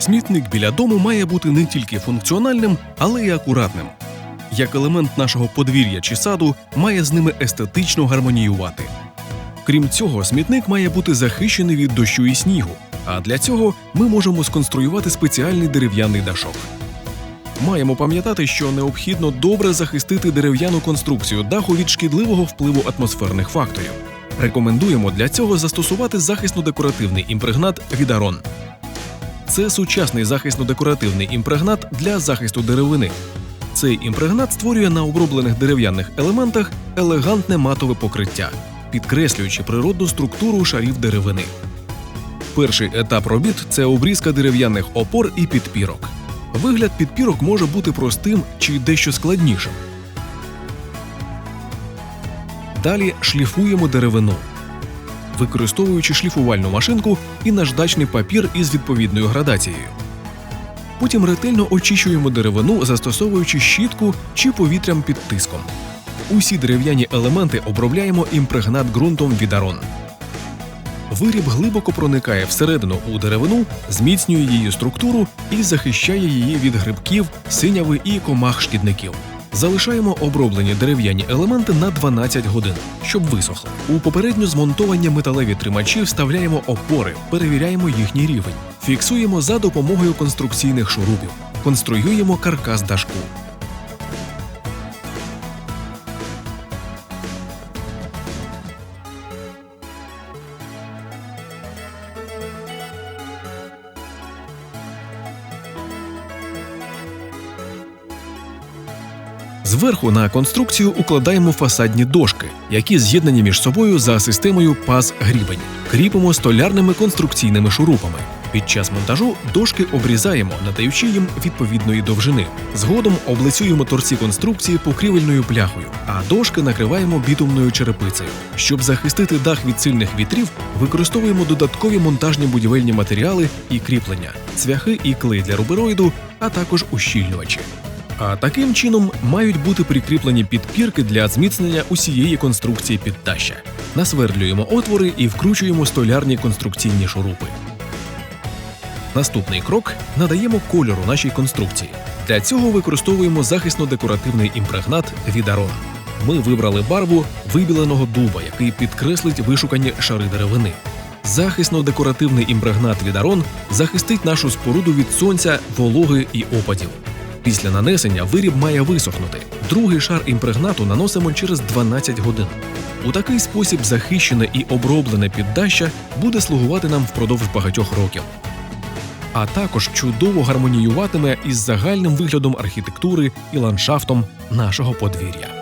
Смітник біля дому має бути не тільки функціональним, але й акуратним. Як елемент нашого подвір'я чи саду має з ними естетично гармоніювати. Крім цього, смітник має бути захищений від дощу і снігу, а для цього ми можемо сконструювати спеціальний дерев'яний дашок. Маємо пам'ятати, що необхідно добре захистити дерев'яну конструкцію даху від шкідливого впливу атмосферних факторів. Рекомендуємо для цього застосувати захисно-декоративний імпрегнат Відарон. Це сучасний захисно-декоративний імпрегнат для захисту деревини. Цей імпрегнат створює на оброблених дерев'яних елементах елегантне матове покриття, підкреслюючи природну структуру шарів деревини. Перший етап робіт це обрізка дерев'яних опор і підпірок. Вигляд підпірок може бути простим чи дещо складнішим. Далі шліфуємо деревину, використовуючи шліфувальну машинку і наждачний папір із відповідною градацією. Потім ретельно очищуємо деревину, застосовуючи щітку чи повітрям під тиском. Усі дерев'яні елементи обробляємо імпрегнат ґрунтом відарон. Виріб глибоко проникає всередину у деревину, зміцнює її структуру і захищає її від грибків, синяви і комах шкідників. Залишаємо оброблені дерев'яні елементи на 12 годин, щоб висохли. У попередньо змонтовані металеві тримачі вставляємо опори, перевіряємо їхній рівень, фіксуємо за допомогою конструкційних шурупів, конструюємо каркас дашку. Зверху на конструкцію укладаємо фасадні дошки, які з'єднані між собою за системою паз грібень. Кріпимо столярними конструкційними шурупами. Під час монтажу дошки обрізаємо, надаючи їм відповідної довжини. Згодом облицюємо торці конструкції покрівельною пляхою, а дошки накриваємо бітумною черепицею. Щоб захистити дах від сильних вітрів, використовуємо додаткові монтажні будівельні матеріали і кріплення, цвяхи і клей для рубероїду, а також ущільнювачі. А таким чином мають бути прикріплені підпірки для зміцнення усієї конструкції підтаща. Насвердлюємо отвори і вкручуємо столярні конструкційні шурупи. Наступний крок надаємо кольору нашій конструкції. Для цього використовуємо захисно-декоративний імпрегнат Відарон. Ми вибрали барву вибіленого дуба, який підкреслить вишукані шари деревини. Захисно-декоративний імпрегнат Відарон захистить нашу споруду від сонця, вологи і опадів. Після нанесення виріб має висохнути. Другий шар імпрегнату наносимо через 12 годин. У такий спосіб захищене і оброблене піддаща буде слугувати нам впродовж багатьох років. А також чудово гармоніюватиме із загальним виглядом архітектури і ландшафтом нашого подвір'я.